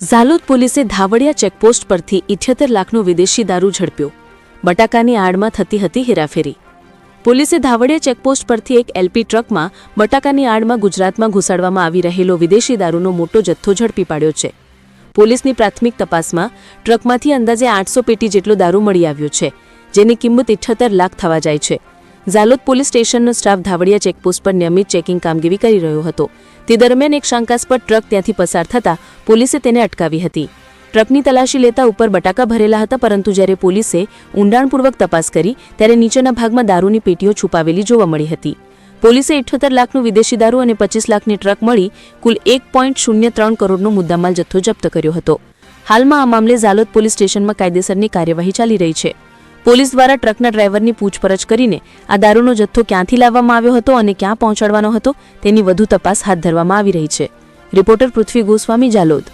ઝાલોદ પોલીસે ધાવડિયા ચેકપોસ્ટ પરથી ઇઠ્યોતેર લાખનો વિદેશી દારૂ ઝડપ્યો. બટાકાની આડમાં થતી હતી હેરાફેરી. પોલીસે ધાવડિયા ચેકપોસ્ટ પરથી એક એલપી ટ્રકમાં બટાકાની આડમાં ગુજરાતમાં ઘુસાડવામાં આવી રહેલો વિદેશી દારૂનો મોટો જથ્થો ઝડપી પાડ્યો છે. પોલીસની પ્રાથમિક તપાસમાં ટ્રકમાંથી અંદાજે આઠસો પેટી જેટલો દારૂ મળી આવ્યો છે, જેની કિંમત ઇઠ્યોતેર લાખ થવા જાય છે. ઝાલોદ પોલીસ સ્ટેશનનો સ્ટાફ ધાવડિયા ચેકપોસ્ટ પર નિયમિત ચેકિંગ કામગીરી કરી રહ્યો હતો. તે દરમિયાન એક શંકાસ્પદ ટ્રક ત્યાંથી પસાર થતાં પોલીસે તેને અટકાવી હતી. ટ્રકની તલાશી લેતા ઉપર બટાકા ભરેલા હતા, પરંતુ જ્યારે પોલીસે ઊંડાણપૂર્વક તપાસ કરી, ત્યારે નીચેના ભાગમાં દારૂની પેટીઓ છુપાવેલી જોવા મળી હતી. પોલીસે ઇઠ્યોતેર લાખનું વિદેશી દારૂ અને પચીસ લાખની ટ્રક મળી કુલ એક પોઈન્ટ શૂન્ય ત્રણ કરોડનો મુદ્દામાલ જથ્થો જપ્ત કર્યો હતો. હાલમાં આ મામલે ઝાલોદ પોલીસ સ્ટેશનમાં કાયદેસરની કાર્યવાહી ચાલી રહી છે. પોલીસ દ્વારા ટ્રકના ડ્રાઈવરની પૂછપરછ કરીને આ દારૂનો જથ્થો ક્યાંથી લાવવામાં આવ્યો હતો અને ક્યાં પહોંચાડવાનો હતો તેની વધુ તપાસ હાથ ધરવામાં આવી રહી છે. રિપોર્ટર પૃથ્વી ગોસ્વામી ઝાલોદ